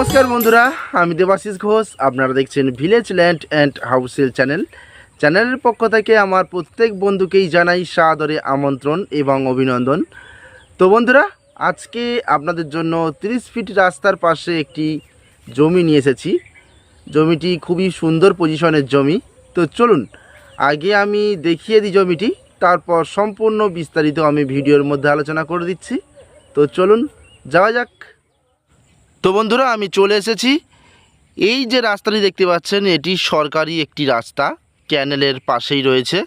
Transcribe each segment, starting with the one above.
নমস্কার বন্ধুরা, আমি দেবাশিস ঘোষ। আপনারা দেখছেন ভিলেজ ল্যান্ড অ্যান্ড হাউসেল চ্যানেল চ্যানেলের পক্ষ থেকে আমার প্রত্যেক বন্ধুকেই জানাই সাদরে আমন্ত্রণ এবং অভিনন্দন। তো বন্ধুরা, আজকে আপনাদের জন্য 30 ফিট রাস্তার পাশে একটি জমি নিয়ে এসেছি। জমিটি খুবই সুন্দর পজিশনের জমি। তো চলুন, আগে আমি দেখিয়ে দিই জমিটি, তারপর সম্পূর্ণ বিস্তারিত আমি ভিডিওর মধ্যে আলোচনা করে দিচ্ছি। তো চলুন, যাওয়া যাক। তো বন্ধুরা, আমি চলে এসেছি। এই যে রাস্তাটি দেখতে পাচ্ছেন, এটি সরকারি একটি রাস্তা, ক্যানেলের পাশেই রয়েছে।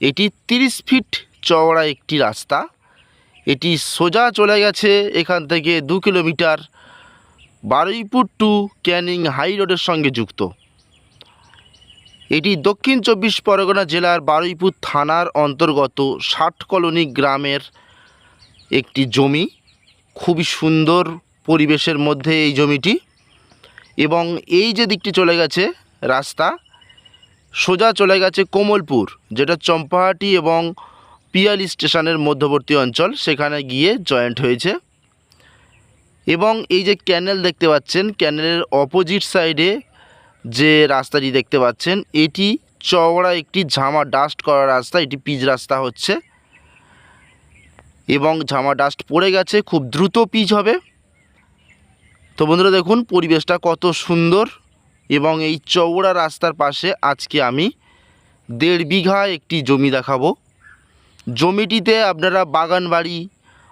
এটি 30 ফিট চওড়া একটি রাস্তা। এটি সোজা চলে গেছে এখান থেকে দু kilometre Baruipur to Canning high রোডের সঙ্গে যুক্ত। এটি দক্ষিণ চব্বিশ পরগনা জেলার বারুইপুর থানার অন্তর্গত ষাট কলোনি গ্রামের একটি জমি। খুবই সুন্দর পরিবেশের মধ্যে এই জমিটি এবং এই যে দিকটি চলে গেছে রাস্তা, সোজা চলে গেছে কোমলপুর, যেটা চম্পাহাটি এবং পিয়ালি স্টেশনের মধ্যবর্তী অঞ্চল, সেখানে গিয়ে জয়েন্ট হয়েছে। এবং এই যে ক্যানেল দেখতে পাচ্ছেন, ক্যানেলের অপোজিট সাইডে যে রাস্তাটি দেখতে পাচ্ছেন, এটি চওড়া একটি ঝামা ডাস্ট করা রাস্তা, এটি পিচ রাস্তা হচ্ছে। এবং ঝামা ডাস্ট পড়ে গেছে, খুব দ্রুত পিচ হবে। তো বন্ধুরা দেখুন, পরিবেশটা কত সুন্দর এবং এই চওড়া রাস্তার পাশে আজকে আমি দেড় বিঘা একটি জমি দেখাবো। জমিটিতে আপনারা বাগান বাড়ি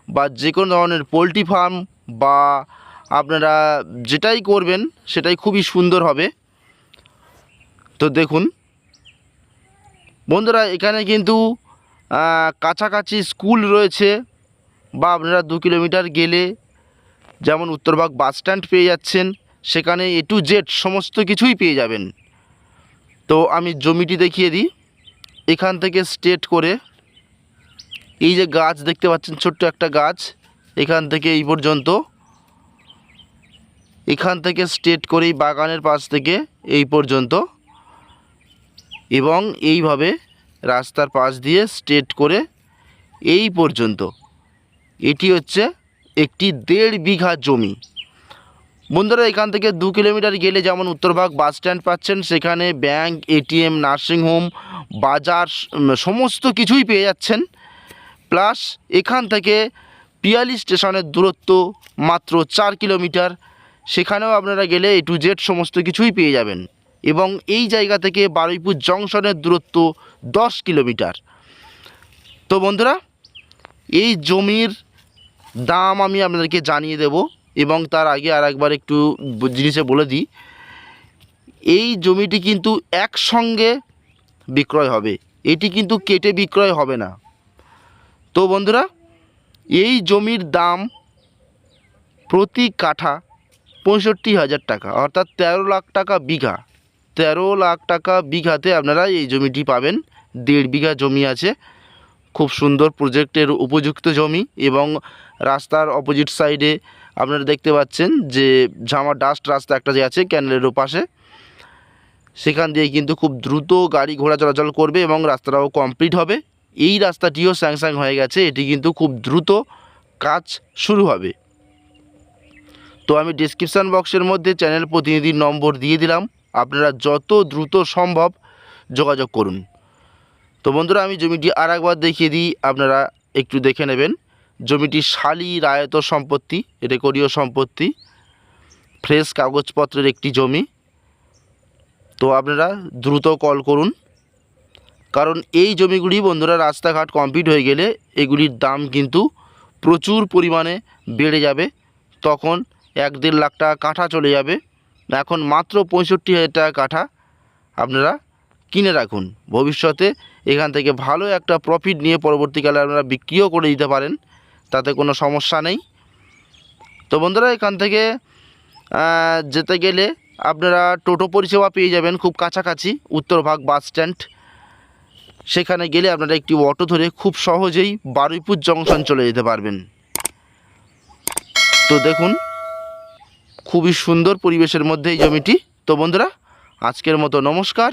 বা যে কোনো ধরনের পোলট্রি ফার্ম বা আপনারা যেটাই করবেন, সেটাই খুবই সুন্দর হবে। তো দেখুন, বন্ধুরা এখানে কিন্তু কাছাকাছি স্কুল রয়েছে বা আপনারা দু কিলোমিটার গেলে যেমন উত্তরবাগ বাস স্ট্যান্ড পেয়ে যাচ্ছেন, সেখানে এ টু জেড সমস্ত কিছুই পেয়ে যাবেন। তো আমি জমিটি দেখিয়ে দিই। এখান থেকে স্টেট করে এই যে গাছ দেখতে পাচ্ছেন, ছোট্ট একটা গাছ, এখান থেকে এই পর্যন্ত। এখান থেকে স্টেট করে এই বাগানের পাশ থেকে এই পর্যন্ত। এবং এইভাবে রাস্তার পাশ দিয়ে স্টেট করে এই পর্যন্ত। এটি হচ্ছে একটি দেড় বিঘা জমি। বন্ধুরা, এখান থেকে দু কিলোমিটার গেলে যেমন উত্তরভাগ বাস স্ট্যান্ড পাচ্ছেন, সেখানে ব্যাংক এটিএম নার্সিংহোম বাজার সমস্ত কিছুই পেয়ে যাচ্ছেন। প্লাস এখান থেকে পিয়ালি স্টেশনের দূরত্ব মাত্র চার কিলোমিটার। সেখানেও আপনারা গেলে এ টু জেড সমস্ত কিছুই পেয়ে যাবেন। এবং এই জায়গা থেকে বারুইপুর জংশনের দূরত্ব দশ কিলোমিটার। তো বন্ধুরা, এই জমির দাম আমি আপনাদেরকে জানিয়ে দেব এবং তার আগে আর একবার একটু জিনিসে বলে দিই। এই জমিটি কিন্তু একসঙ্গে বিক্রয় হবে। এটি কিন্তু কেটে বিক্রয় হবে না। তো বন্ধুরা, এই জমির দাম প্রতি কাঠা পঁয়ষট্টি হাজার টাকা, অর্থাৎ তেরো লাখ টাকা বিঘা। তেরো লাখ টাকা বিঘাতে আপনারা এই জমিটি পাবেন। দেড় বিঘা জমি আছে। খুব সুন্দর প্রজেক্টের উপযুক্ত জমি এবং রাস্তার অপোজিট সাইডে আপনারা দেখতে পাচ্ছেন যে ঝামা ডাস্ট রাস্তা একটা যে আছে ক্যানেলের পাশে সেখান দিয়ে কিন্তু খুব দ্রুত গাড়ি ঘোড়া চলাচল করবে এবং রাস্তাটাও কমপ্লিট হবে। এই রাস্তাটিও স্যাংস্যাং হয়ে গেছে, এটি কিন্তু খুব দ্রুত কাজ শুরু হবে। তো আমি ডিসক্রিপশান বক্সের মধ্যে চ্যানেল প্রতিনিধির নম্বর দিয়ে দিলাম। আপনারা যত দ্রুত সম্ভব যোগাযোগ করুন। তো বন্ধুরা, আমি জমিটি আর একবার দেখিয়ে দিই, আপনারা একটু দেখে নেবেন। জমিটি শালি রায়ত সম্পত্তি রেকর্ডীয় সম্পত্তি, ফ্রেশ কাগজপত্রের একটি জমি। তো আপনারা দ্রুত কল করুন, কারণ এই জমিগুলি বন্ধুরা রাস্তাঘাট কমপ্লিট হয়ে গেলে এগুলির দাম কিন্তু প্রচুর পরিমাণে বেড়ে যাবে। তখন এক দেড় লাখ টাকা কাঠা চলে যাবে। এখন মাত্র পঁয়ষট্টি হাজার টাকা কাঠা আপনারা কিনে রাখুন। ভবিষ্যতে এখান থেকে ভালো একটা প্রফিট নিয়ে পরবর্তীকালে আপনারা বিক্রিও করে দিতে পারেন, তাতে কোনো সমস্যা নেই। তো বন্ধুরা, এখান থেকে যেতে গেলে আপনারা টোটো পরিষেবা পেয়ে যাবেন খুব কাছাকাছি উত্তরভাগ বাস স্ট্যান্ড। সেখানে গেলে আপনারা একটি অটো ধরে খুব সহজেই বারুইপুর জংশন চলে যেতে পারবেন। তো দেখুন, খুবই সুন্দর পরিবেশের মধ্যে এই জমিটি। তো বন্ধুরা, আজকের মতো নমস্কার।